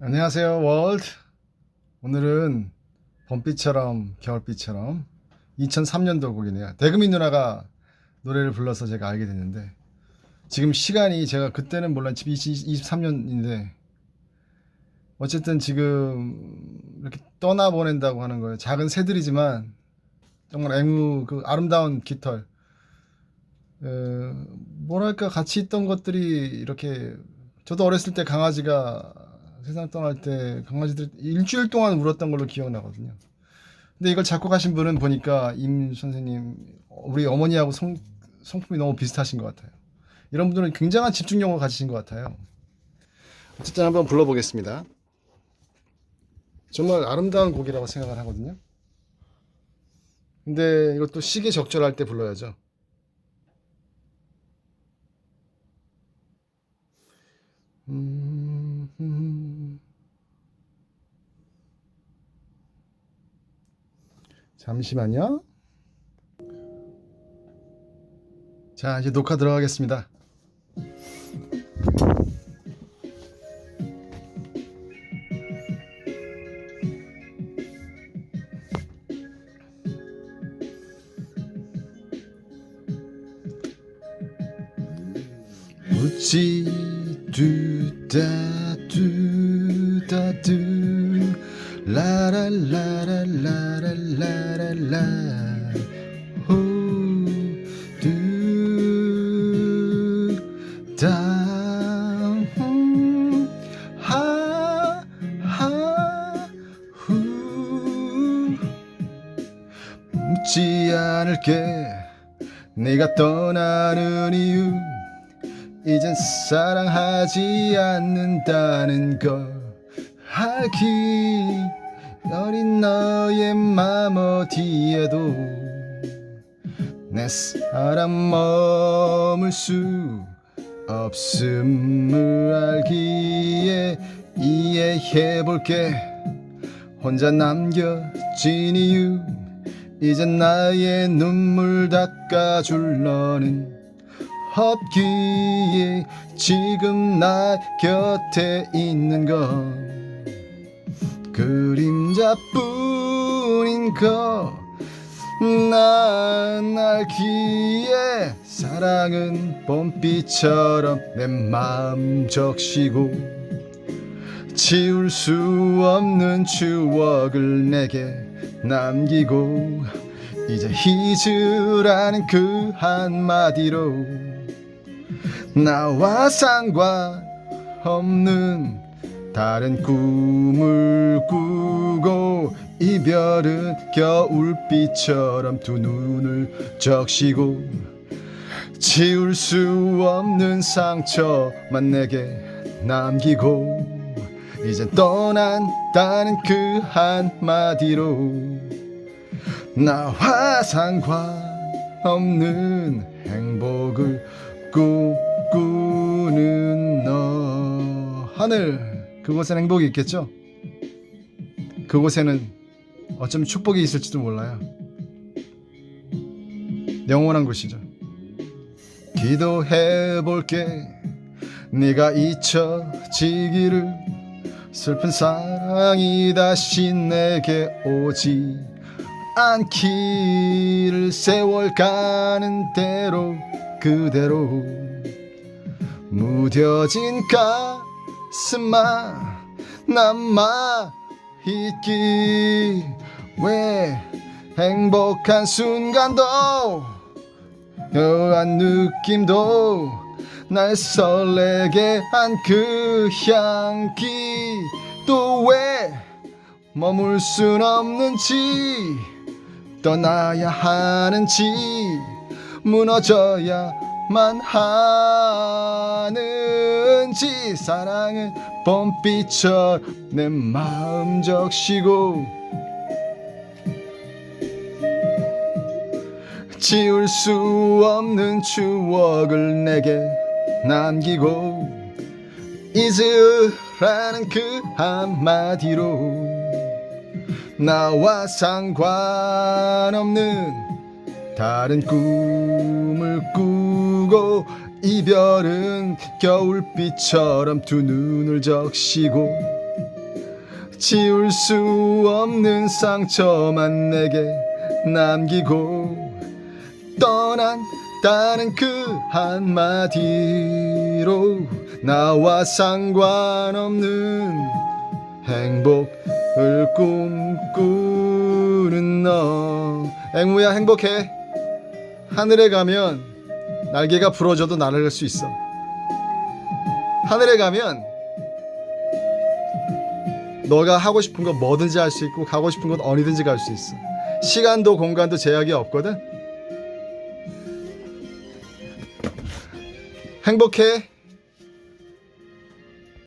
안녕하세요 월드. 오늘은 봄비처럼 겨울비처럼 2003년도 곡이네요. 대금이 누나가 노래를 불러서 제가 알게 됐는데 지금 시간이 제가 그때는 몰라 23년인데 어쨌든 지금 이렇게 떠나보낸다고 하는 거예요. 작은 새들이지만 정말 앵무 그 아름다운 깃털. 어, 뭐랄까 같이 있던 것들이 이렇게 저도 어렸을 때 강아지가 세상 떠날 때 강아지들 일주일 동안 울었던 걸로 기억나거든요. 근데 이걸 작곡하신 분은 보니까 임 선생님 우리 어머니하고 성, 성품이 너무 비슷하신 것 같아요. 이런 분들은 굉장한 집중력을 가지신 것 같아요. 어쨌든 한번 불러보겠습니다. 정말 아름다운 곡이라고 생각을 하거든요. 근데 이것도 시기 적절할 때 불러야죠. 음, 음. 잠시만요. 자, 이제 녹화 들어가겠습니다. 두다 두다 두 라라라라라라라라. 묻지 않을게. 네가 떠나는 이유 이젠 사랑하지 않는다는 걸 알기. 어린 너의 맘 어디에도 내 사랑 머물 수 없음을 알기에 이해해볼게. 혼자 남겨진 이유 이젠 나의 눈물 닦아줄 너는 없기에 지금 나 곁에 있는 건 그림자뿐인 거난 알기에 사랑은 봄비처럼 내 마음 적시고 지울 수 없는 추억을 내게 남기고 이제 잊으라는 그 한마디로 나와 상관없는 다른 꿈을 꾸고 이별은 겨울비처럼 두 눈을 적시고 지울 수 없는 상처만 내게 남기고 이젠 떠난다는 그 한마디로 나와 상관없는 행복을 꿈꾸 하늘 그곳엔 행복이 있겠죠? 그곳에는 어쩌면 축복이 있을지도 몰라요. 영원한 곳이죠. 기도해 볼게. 네가 잊혀지기를 슬픈 사랑이 다시 내게 오지 않기를 세월 가는 대로 그대로 무뎌진 가 슴만 남아 있기 왜 행복한 순간도 묘한 느낌도 날 설레게 한 그 향기 또 왜 머물 순 없는지 떠나야 하는지 무너져야 만 하는지 사랑은 봄비처럼 내 마음 적시고 지울 수 없는 추억을 내게 남기고 잊으라는 그 한마디로 나와 상관없는 다른 꿈을 꾸 고 이별은 겨울비처럼 두 눈을 적시고 지울 수 없는 상처만 내게 남기고 떠났다는 그 한마디로 나와 상관없는 행복을 꿈꾸는 너 앵무야 행복해 하늘에 가면 날개가 부러져도 날아갈 수 있어. 하늘에 가면 너가 하고 싶은 거 뭐든지 할 수 있고 가고 싶은 곳 어디든지 갈 수 있어. 시간도 공간도 제약이 없거든. 행복해